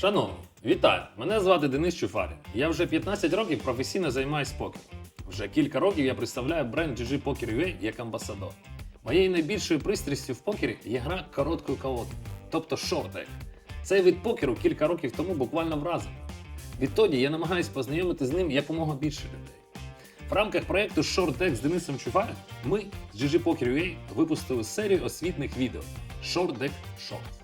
Шановні, вітаю! Мене звати Денис Чуфарін. Я вже 15 років професійно займаюся покером. Вже кілька років я представляю бренд GG Poker UA як амбасадор. Моєю найбільшою пристрастю в покері є гра короткою колодою, тобто шортек. Цей вид покеру кілька років тому буквально вразив. Відтоді я намагаюся познайомити з ним якомога більше людей. В рамках проєкту Short Deck з Денисом Чуфарем ми з GG Poker UA випустили серію освітних відео Short Deck Short.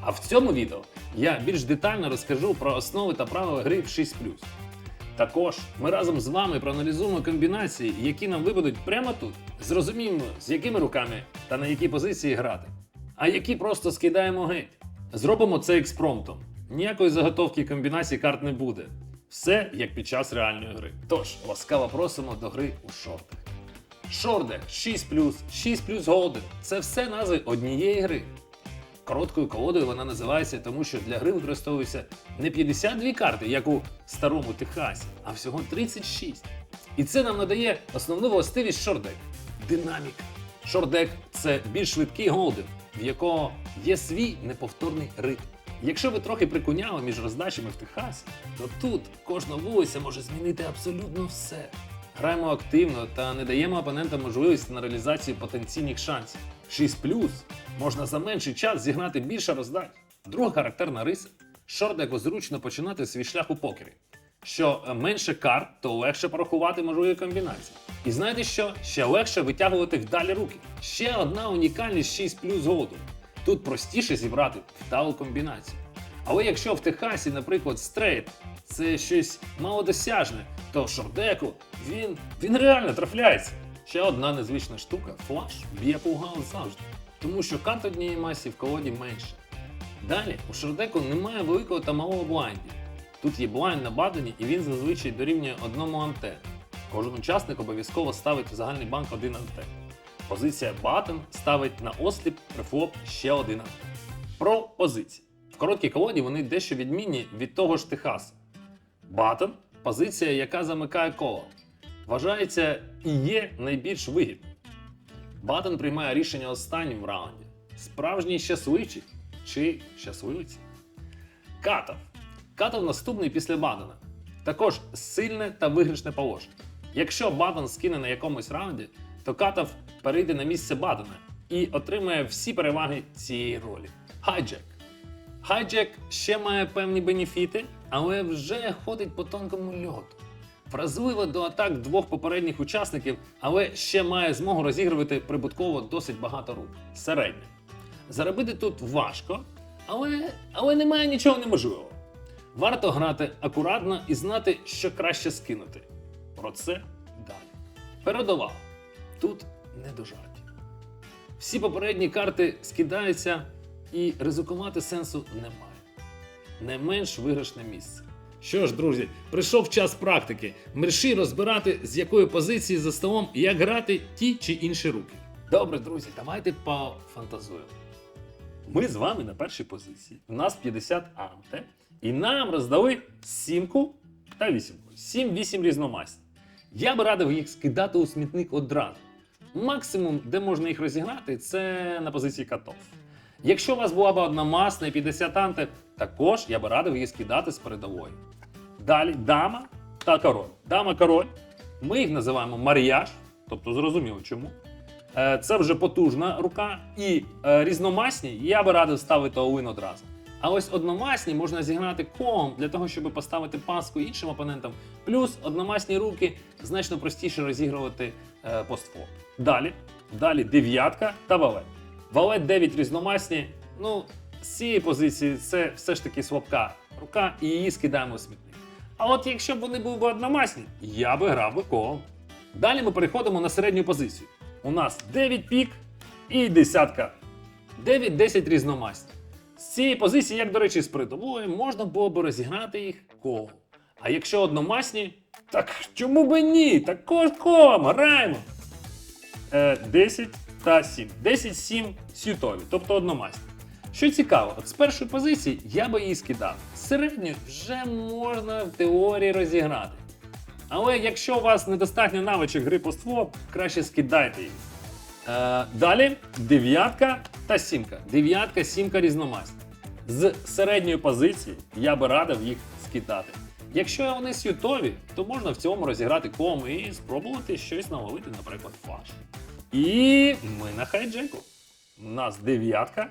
А в цьому відео я більш детально розкажу про основи та правила гри в 6. Також ми разом з вами проаналізуємо комбінації, які нам випадуть прямо тут. Зрозуміємо, з якими руками та на які позиції грати, а які просто скидаємо геть. Зробимо це експромтом. Ніякої заготовки комбінацій карт не буде. Все як під час реальної гри. Тож, ласкаво просимо до гри у шортах. Шордек 6 6 Golden – це все назви однієї гри. Короткою колодою вона називається, тому що для гри використовується не 52 карти, як у старому Техасі, а всього 36. І це нам надає основну властивість шордек динаміка. Шордек це більш швидкий голден, в якого є свій неповторний ритм. Якщо ви трохи прикуняли між роздачами в Техасі, то тут кожна вулиця може змінити абсолютно все. Граємо активно та не даємо опонентам можливості на реалізацію потенційних шансів. 6 можна за менший час зігнати більше роздач. Друга характерна риса шордеку зручно починати свій шлях у покері. Що е, менше карт, то легше порахувати можливі комбінації. І знаєте що? Ще легше витягувати вдалі руки. Ще одна унікальність 6 плюс голоду. Тут простіше зібрати вдалу комбінацію. Але якщо в Техасі, наприклад, стрейт це щось малодосяжне, то шордеку він, він реально трафляється. Ще одна незвична штука флаш б'є по угалу завжди, тому що карт однієї масі в колоді менше. Далі у шордеку немає великого та малого блайндів. Тут є блайнд на бадені і він зазвичай дорівнює одному антен. Кожен учасник обов'язково ставить в загальний банк один антен. Позиція батон ставить на осліп префлоп ще один антен. Про позиції. В короткій колоді вони дещо відмінні від того ж Техасу. Батон позиція, яка замикає коло. Вважається і є найбільш вигідною. Батон приймає рішення останнім в раунді. Справжній щасливчик чи щасливиці. Катов. Катов наступний після Бадена. Також сильне та виграшне положення. Якщо Баден скине на якомусь раунді, то Катов перейде на місце Бадена і отримає всі переваги цієї ролі. Хайджек. Хайджек ще має певні бенефіти, але вже ходить по тонкому льоту. Вразливо до атак двох попередніх учасників, але ще має змогу розігрувати прибутково досить багато рук. Середньо. Заробити тут важко, але, але немає нічого неможливого. Варто грати акуратно і знати, що краще скинути. Про це далі. Передова. Тут не до жартів. Всі попередні карти скидаються і ризикувати сенсу немає. Не менш виграшне місце. Що ж, друзі, прийшов час практики. Мерші розбирати, з якої позиції за столом як грати ті чи інші руки. Добре, друзі, давайте пофантазуємо. Ми з вами на першій позиції. У нас 50 анте, і нам роздали сімку та вісімку. 7-8 різномасні. Я би радив їх скидати у смітник одразу. Максимум, де можна їх розіграти, це на позиції катов. Якщо у вас була б одна масна і 50 анте, також я би радив її скидати з передової. Далі дама та король. Дама король. Ми їх називаємо маріяж, тобто зрозуміло чому. Е, Це вже потужна рука. І е, різномасні я би радив ставити олин одразу. А ось одномасні можна зіграти колом для того, щоб поставити паску іншим опонентам. Плюс одномасні руки значно простіше розігрувати е. Далі, далі дев'ятка та валет. Валет 9 різномасні. Ну, з цієї позиції це все ж таки слабка рука, і її скидаємо у смітник. А от якщо б вони були одномасні, я би грав би колом. Далі ми переходимо на середню позицію. У нас 9 пік і десятка. 9-10 різномасні. З цієї позиції, як до речі, з передової, можна було б розіграти їх колом. А якщо одномасні, так чому би ні? Також колом граємо. Е, 10 та 7. 10-7 сютові, тобто одномасні. Що цікаво, от з першої позиції я би її скидав. З середньої вже можна в теорії розіграти. Але якщо у вас недостатньо навичок гри по стволу, краще скидайте їх. Е, далі дев'ятка та сімка. Дев'ятка, сімка різномасні. з середньої позиції, я би радив їх скидати. Якщо вони сютові, то можна в цьому розіграти ком і спробувати щось наловити, наприклад, фаш. І ми на хайджеку. У нас дев'ятка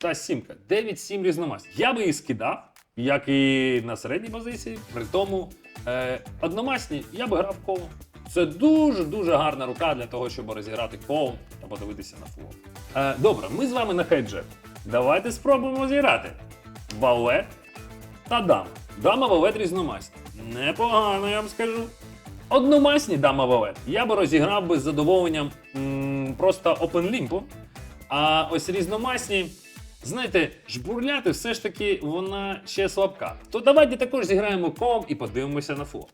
та сімка. 9-7 різномасні. Я би їх скидав, як і на середній позиції, при тому е, одномасні я би грав коло. Це дуже-дуже гарна рука для того, щоб розіграти кол та подивитися на флоп. Е, добре, ми з вами на хейджек. Давайте спробуємо зіграти. Валет та дама. Дама валет різномасні. Непогано, я вам скажу. Одномасні дама валет. Я би розіграв би з задоволенням м, просто опенлімпу. А ось різномасні, знаєте, жбурляти все ж таки вона ще слабка. То давайте також зіграємо ком і подивимося на флоп.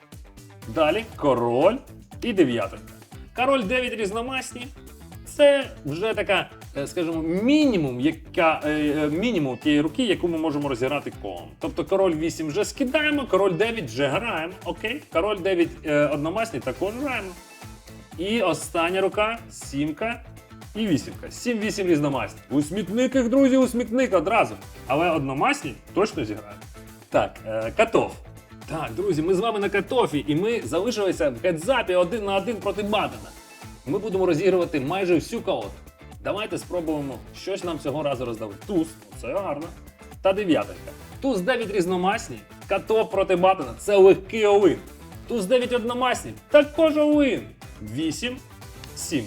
Далі король і дев'яточка. Король 9 різномасні. Це вже така, е, скажімо, мінімум, яка, е, е, мінімум тієї руки, яку ми можемо розіграти колом. Тобто король 8 вже скидаємо, король 9 вже граємо. Окей, король 9 е, одномасні також граємо. І остання рука сімка і вісімка. 7-8 різномасні. У смітник їх, друзі, у смітник одразу. Але одномасні точно зіграємо. Так, е, Катов. Так, друзі, ми з вами на катофі, і ми залишилися в хедзапі один на один проти Бадена. Ми будемо розігрувати майже всю колоду. Давайте спробуємо щось нам цього разу роздавити. Туз, це гарно. Та дев'яточка. Туз 9 різномасні, катов проти Бадена це легкий олин. Туз 9 одномасні, також олин. 8, 7.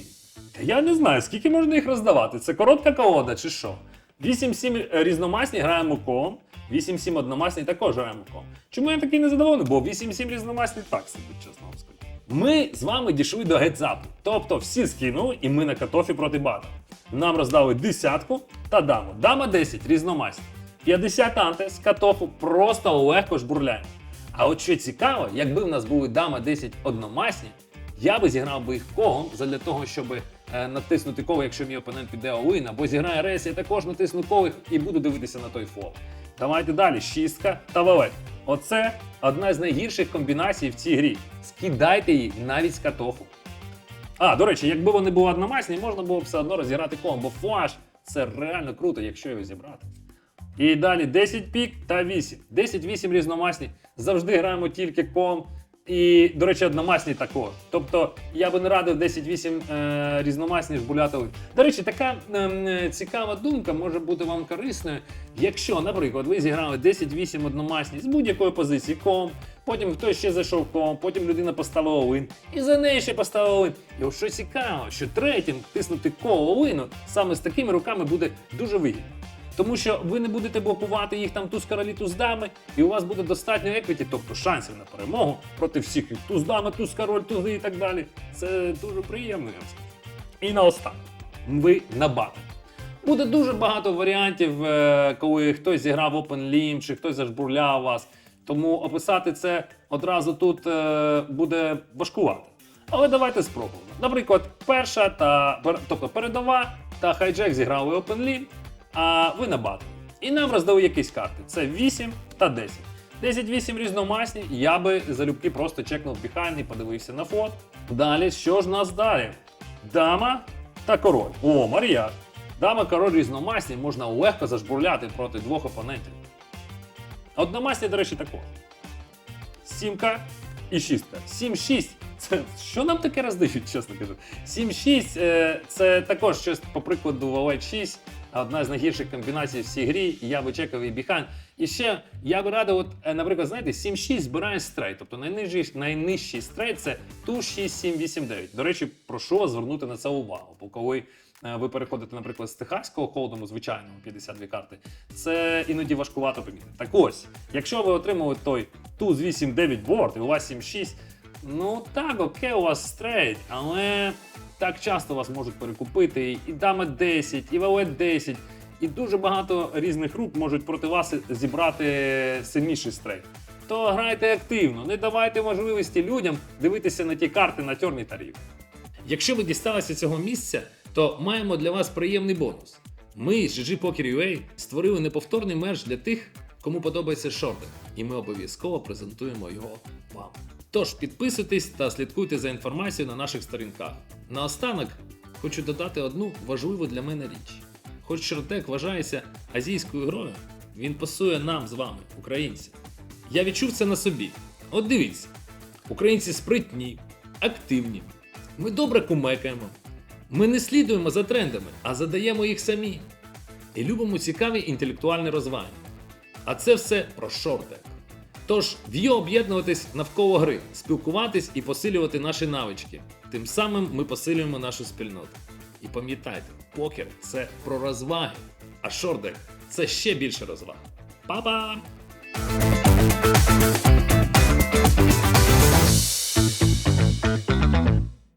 Я не знаю, скільки можна їх роздавати. Це коротка колода чи що? 8-7 різномасні граємо ком. 8-7 одномасні також граємо ком. Чому я такий незадоволений? Бо 8-7 різномасні так собі, чесно вам скажу. Ми з вами дійшли до гетзапу. Тобто всі скинули, і ми на катофі проти бата. Нам роздали десятку та даму. Дама 10 різномасні. 50 анте з катофу просто легко жбурляємо. А от що цікаво, якби в нас були дама 10 одномасні, я би зіграв би їх когом для того, щоб е, натиснути коло, якщо мій опонент піде олин, або зіграє рейс, я також натисну коло і буду дивитися на той фол. Давайте далі. Шістка та валет. Оце одна з найгірших комбінацій в цій грі. Скидайте її навіть з катофу. А, до речі, якби вони були одномасні, можна було б все одно розіграти колом, бо флаш це реально круто, якщо його зібрати. І далі 10 пік та 8. 10-8 різномасні. Завжди граємо тільки ком. І, до речі, одномасні також. Тобто я би не радив 10-8 е, різномасні жбуляти. До речі, така ем, е, цікава думка може бути вам корисною. Якщо, наприклад, ви зіграли 10-8 одномасні з будь-якої позиції ком, потім хтось ще зайшов ком, потім людина поставила олин, і за неї ще поставила олин. І от що цікаво, що третім тиснути коло олину саме з такими руками буде дуже вигідно. Тому що ви не будете блокувати їх там туз королі, туз дами, і у вас буде достатньо еквіті, тобто шансів на перемогу проти всіх туз дами, туз король, тузи і так далі. Це дуже приємно. І наостанок, ви на батл. Буде дуже багато варіантів, е, коли хтось зіграв Open Limb, чи хтось зажбурляв вас. Тому описати це одразу тут е, буде важкувати. Але давайте спробуємо. Наприклад, перша та тобто передова та хайджек зіграли Open Limb, а ви на батл. І нам роздали якісь карти. Це 8 та 10. 10-8 різномасні, я би залюбки просто чекнув біхайн і подивився на фот. Далі, що ж нас далі? Дама та король. О, Марія. Дама, король різномасні можна легко зажбурляти проти двох опонентів. Одномасні, до речі, також. Сімка і шістка. 7-6. Це що нам таке роздають, чесно кажу. 7-6 е, це також щось по прикладу Валет 6. Одна з найгірших комбінацій в цій грі. Я би чекав і біхан. І ще я би радив, от, е, наприклад, знаєте, 7-6 збирає стрейт. Тобто найнижчий, найнижчий стрейт це ту 6, 7, 8, 9. До речі, прошу вас звернути на це увагу. Бо коли е, ви переходите, наприклад, з техаського холдому, звичайного 52 карти, це іноді важкувато помітити. Так ось, якщо ви отримали той туз 8, 9 борт, і у вас 7, 6, ну так, окей, у вас стрейт, але так часто вас можуть перекупити і дама 10, і валет 10, і дуже багато різних рук можуть проти вас зібрати сильніший стрейт. То грайте активно, не давайте можливості людям дивитися на ті карти на чорній тарілці. Якщо ви дісталися цього місця, то маємо для вас приємний бонус. Ми з GG Poker UA створили неповторний мерч для тих, кому подобається шортинг, і ми обов'язково презентуємо його вам. Тож підписуйтесь та слідкуйте за інформацією на наших сторінках. Наостанок хочу додати одну важливу для мене річ. Хоч Шортек вважається азійською грою, Він пасує нам з вами, українцям. Я відчув це на собі. От дивіться, українці спритні, активні. Ми добре кумекаємо. Ми не слідуємо за трендами, а задаємо їх самі. І любимо цікаві інтелектуальні розваги. А це все про шортек. Тож в'є об'єднуватись навколо гри, спілкуватись і посилювати наші навички. Тим самим ми посилюємо нашу спільноту. І пам'ятайте, покер це про розваги, а шордек це ще більше розваг. Па-па!